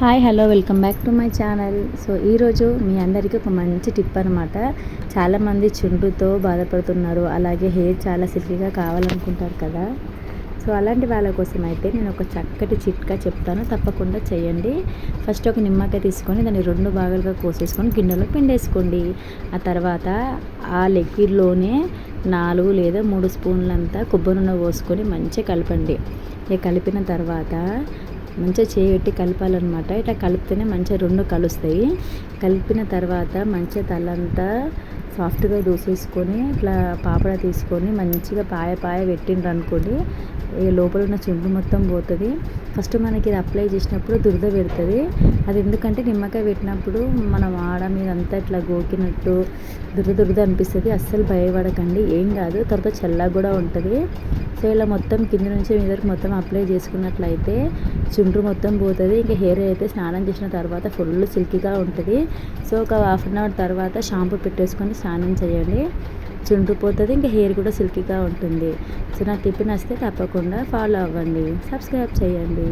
Hi hello welcome back to my channel. So ఈరోజు మీ అందరికీ ఒక మంచి టిప్ అనమాట చాలామంది చుండ్రుతో బాధపడుతున్నారు. అలాగే హెయిర్ చాలా సిల్కీగా కావాలనుకుంటారు కదా. సో అలాంటి వాళ్ళ కోసం అయితే నేను ఒక చక్కటి చిట్కా చెప్తాను. తప్పకుండా చేయండి. ఫస్ట్ ఒక నిమ్మకాయ తీసుకొని దాన్ని రెండు భాగాలుగా కోసేసుకొని గిన్నెలో పిండేసుకోండి. ఆ తర్వాత ఆ లిక్విడ్లోనే నాలుగు లేదా మూడు స్పూన్లంతా కొబ్బరి నూనె పోసుకొని మంచిగా కలపండి. ఇక కలిపిన తర్వాత మంచిగా చేయబెట్టి కలపాలన్నమాట. ఇట్లా కలిపితేనే మంచిగా రెండు కలుస్తాయి. కలిపిన తర్వాత మంచిగా తలంతా సాఫ్ట్గా దోసేసుకొని ఇట్లా పాపడ తీసుకొని మంచిగా పాయ పాయ పెట్టిండ్రు అనుకోండి లోపల ఉన్న చుండు మొత్తం పోతుంది. ఫస్ట్ మనకి ఇది అప్లై చేసినప్పుడు దురద పెడుతుంది. అది ఎందుకంటే నిమ్మకాయ పెట్టినప్పుడు మనం ఆడ మీద అంతా ఇట్లా గోకినట్టు దురద దురద అనిపిస్తుంది. అస్సలు భయపడకండి. ఏం కాదు. తర్వాత చల్లగా కూడా ఉంటుంది. సో ఇలా మొత్తం కింద నుంచి మీద వరకు మొత్తం అప్లై చేసుకున్నట్లయితే చుండ్రు మొత్తం పోతుంది. ఇంకా హెయిర్ అయితే స్నానం చేసిన తర్వాత ఫుల్ సిల్కీగా ఉంటుంది. సో ఒక హాఫ్ అన్ అవర్ తర్వాత షాంపూ పెట్టేసుకొని స్నానం చేయండి. చుండ్రు పోతుంది ఇంకా హెయిర్ కూడా సిల్కీగా ఉంటుంది. సో నా టిప్ నచ్చితే తప్పకుండా ఫాలో అవ్వండి. సబ్స్క్రైబ్ చేయండి.